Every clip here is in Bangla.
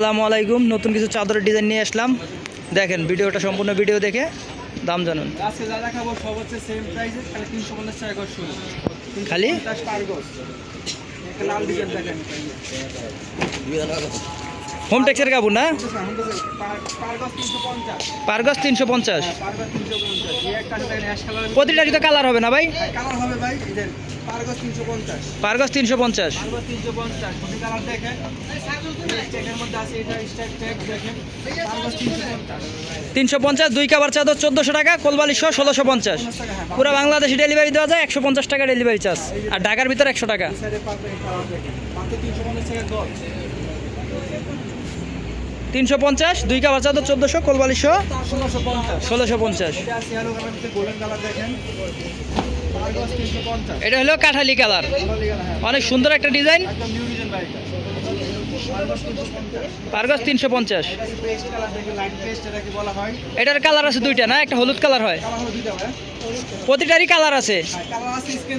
আসসালামু আলাইকুম। নতুন কিছু চাদরের ডিজাইন নিয়ে আসলাম। দেখেন ভিডিওটা সম্পূর্ণ ভিডিও দেখে দাম জানুন। আজকে যা দেখাবো সব হচ্ছে সেম প্রাইসে খালি তিনশো পঞ্চাশ টাকা করে শুরু। খালি? পঞ্চাশ পার গজ একটা লাল ডিজাইন দেখেন। হোম টেক্সের কাপড় না? পার গজ তিনশো পঞ্চাশ। প্রতিটা গজ তিনশো পঞ্চাশ পার গজ তিনশো পঞ্চাশ এই একটা দেখেন অ্যাশ কালারের প্রতিটারই তো কালার হবে না ভাই? কালার হবে ভাই এই যে পার গজ তিনশো পঞ্চাশ। তিনশো পঞ্চাশ, দুই কাবার চাদর চোদ্দশো টাকা কোলবালিশশো ষোলোশো পঞ্চাশ। পুরো বাংলাদেশে ডেলিভারি দেওয়া যায় একশো পঞ্চাশ টাকা ডেলিভারি চার্জ আর ঢাকার ভিতরে একশো টাকা এই সাইডে পাবেন কালার দেখেন মাত্র তিনশো পঞ্চাশ দুই কাবার চাদর চোদ্দোশো কোলবালিশশো ষোলোশো পঞ্চাশ। এটা আছে হলো কাঠালি কালার। হ্যাঁ অনেক সুন্দর একটা ডিজাইন। একদম নিউ ডিজাইন বাইক পার গজ তিনশো পঞ্চাশ। হয়। এটার কালার আছে দুইটা না? একটা হলুদ কালার হয়। ভাই প্রতিটারই কালার আছে।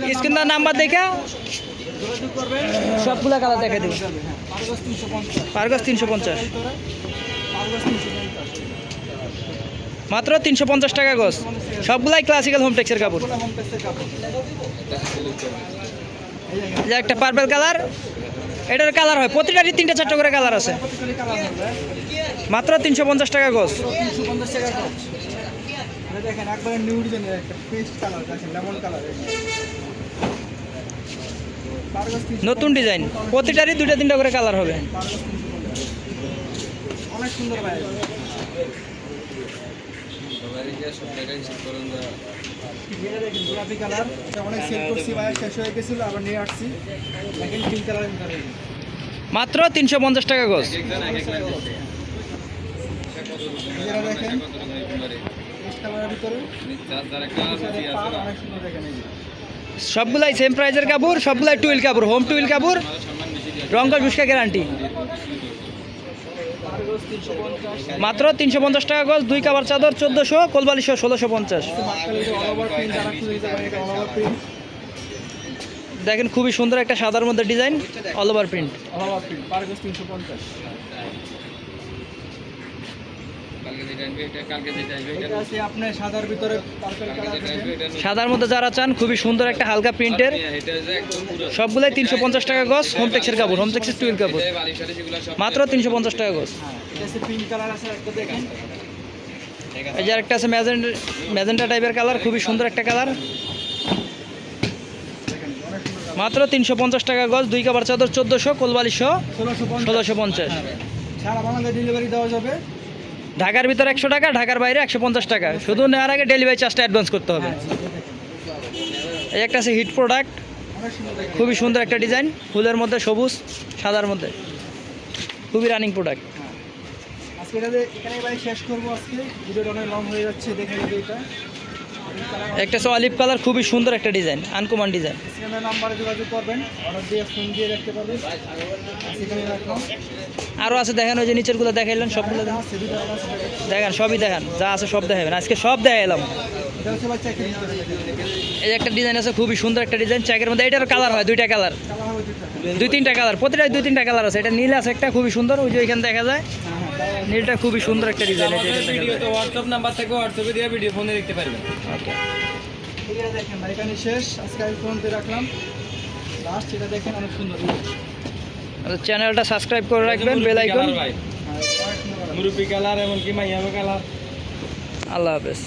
হ্যাঁ স্ক্রিন নাম্বার দেখে। সবগুলা কালার দেখে দেবো। হ্যাঁ পার গজ তিনশো পঞ্চাশ। মাত্র তিনশো পঞ্চাশ টাকা গজ। সবগুলাই ক্লাসিক্যাল হোম টেক্সের কাপড়। একটা পার্পেল কালার এটার কালার হয়। প্রতিটারই তিনটা চারটা করে কালার আছে। মাত্র তিনশো পঞ্চাশ টাকা গজ। দেখেন একবারে নিউ ডিজাইনের একটা পেস্ট কালার দেখেন লেমন কালার নতুন ডিজাইন। প্রতিটারই দুইটা তিনটা করে কালার হবে। পার গজ তিনশো পঞ্চাশ অনেক সুন্দর ভাই। গোলাপি কালার অনেক সেল করছি ভাই শেষ হয়ে গেছিল আবার নিয়ে আসছি পিঙ্ক মাত্র তিনশো পঞ্চাশ টাকা গজ দেখেন ভিতরে অনেক সুন্দর। সবগুলাই সেম প্রাইজের কাপড়, সবগুলাই টুইল কাপড় হোম টুইল কাপড় রঙ্গল বুসকা গ্যারান্টি মাত্র তিনশো পঞ্চাশ টাকা গজ, দুই কাবার চাদর, চোদ্দোশো কোলবালিশশো ষোলোশো পঞ্চাশ। দেখেন খুবই সুন্দর একটা সাদার মধ্যে ডিজাইন অল ওভার প্রিন্ট এটা আছে আপনার সাদার ভিতরে পার্পল কালার দেখেন সাদার মধ্যে যারা চান খুবই সুন্দর একটা হালকা প্রিন্টের। সবগুলাই তিনশো পঞ্চাশ টাকা গজ হোম টেক্সের কাপড় হোম টেক্সের টুইল কাপড়। মাত্র তিনশো পঞ্চাশ টাকা গজ। হ্যাঁ এটা আছে পিঙ্ক কালার আছে একটা দেখেন। এই যে একটা আছে ম্যাজেন্ট ম্যাজেন্টা টাইপের কালার খুবই সুন্দর একটা কালার মাত্র তিনশো পঞ্চাশ টাকা গজ দুই কাবার চাদর চোদ্দোশো কোলবালিশশো ষোলোশো পঞ্চাশ। ষোলোশো পঞ্চাশ। সারা বাংলাদেশ ডেলিভারি দেওয়া যাবে। ঢাকার ভিতরে একশো টাকা, ঢাকার বাইরে একশো পঞ্চাশ টাকা। শুধু নেওয়ার আগে ডেলিভারি চার্জটা অ্যাডভান্স করতে হবে। এই একটা আছে হিট প্রোডাক্ট খুবই সুন্দর একটা ডিজাইন ফুলের মধ্যে সবুজ, সাদার মধ্যে। খুবই রানিং প্রোডাক্ট আজকে এখানে শেষ করব আজকে। ভিডিওটা অনেক লং হয়ে যাচ্ছে, দেখে এটা। একটা সো অলিভ কালার খুবই সুন্দর একটা ডিজাইন আনকমন ডিজাইন। আরও নাম্বারে যোগাযোগ করবেন অর্ডার দিয়ে ফোন দিয়ে রাখতে পারবেন। আরও আছে দেখেন ওই যে নিচেরগুলো দেখাইলেন সবগুলো আছে দেখেন সবই দেখেন যা আছে সব দেখাবেন। আজকে সব দেখাইলাম। এই একটা ডিজাইন আছে খুবই সুন্দর একটা ডিজাইন চেকের মধ্যে এটার কালার হয় দুইটা কালার দুই তিনটা কালার প্রতিটাই দুই তিনটা কালার আছে। এটা নীল আছে একটা খুবই সুন্দর। ওই যে ওইখানে দেখা যায় নীলটা খুবই সুন্দর একটা ডিজাইন তো হোয়াটসঅ্যাপ নাম্বার থেকে হোয়াটসঅ্যাপে দিয়ে ভিডিও ফোনে দেখতে পারবেন. এটা দেখেন ভাই এখানে শেষ আজকে আমি ফোন দিয়ে রাখলাম লাস্ট এটা দেখেন অনেক সুন্দর চ্যানেলটা সাবস্ক্রাইব করে রাখবেন বেল আইকন মুরুপি কালার এমনকি মাইয়াবো কালার। আল্লাহ হাফেজ।